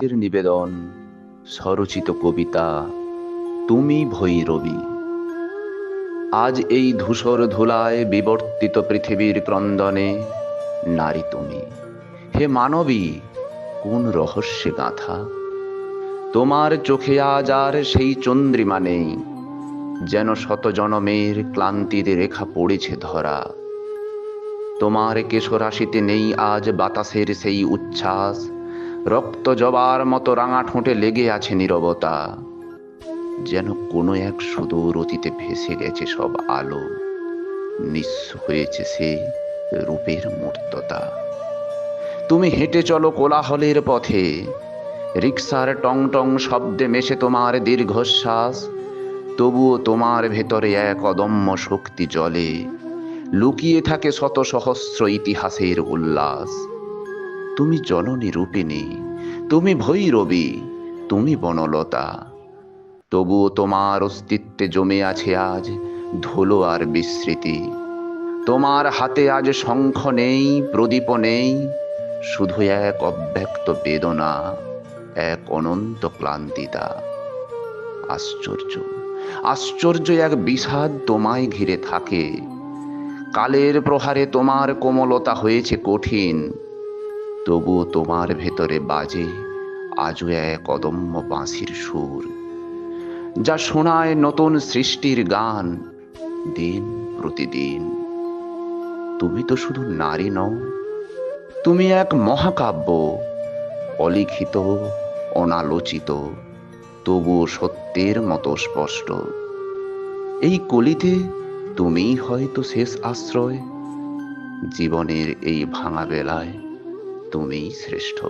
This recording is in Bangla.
এর নিবেদন স্বরচিত কবিতা, তুমি ভৈরবী আজ এই ধূসর ধুলায় বিবর্তিত পৃথিবীর ক্রন্দনে নারী তুমি। হে মানবী, কোন রহস্যে গাঁথা? তোমার চোখে আজ আর সেই চন্দ্রিমা নেই, যেন শত জনমের ক্লান্তির রেখা পড়েছে ধরা। তোমার কেশরাশিতে নেই আজ বাতাসের সেই উচ্ছ্বাস রক্ত জবার মতো রাঙা ঠোঁটে লেগে আছে নীরবতা। যেন কোনো এক সুদূর অতীতে ভেসে গেছে সব আলো। নিঃস্ব হয়েছে সে রূপের মূর্ততা। তুমি হেঁটে চলো কোলাহলের পথে। রিক্সার টং টং শব্দে মেশে তোমার দীর্ঘশ্বাস। তবুও তোমার ভেতরে এক অদম্য শক্তি জলে। লুকিয়ে থাকে শত সহস্র ইতিহাসের উল্লাস। তুমি জননী রূপিণী, তুমি ভৈরবী, তুমি বনলতা। তবুও তোমার অস্তিত্বে জমে আছে আজ ধুলো আর বিস্মৃতি। তোমার হাতে আজ শঙ্খ নেই প্রদীপ নেই, শুধু এক অব্যক্ত বেদনা, এক অনন্ত ক্লান্তিতা। আশ্চর্য আশ্চর্য এক বিষাদ তোমায় ঘিরে থাকে। কালের প্রহারে তোমার কোমলতা হয়েছে কঠিন তবুও তোমার ভেতরে বাজে আজও এক অদম্য বাঁশির সুর, যা শোনায় নতুন সৃষ্টির গান দিন প্রতিদিন। তুমি তো শুধু নারী নও, তুমি এক মহাকাব্য, অলিখিত, অনালোচিত, তবুও সত্যের মতো স্পষ্ট। এই কলিতে তুমিই হয়তো শেষ আশ্রয়, জীবনের এই ভাঙা বেলায় তুমিই শ্রেষ্ঠ।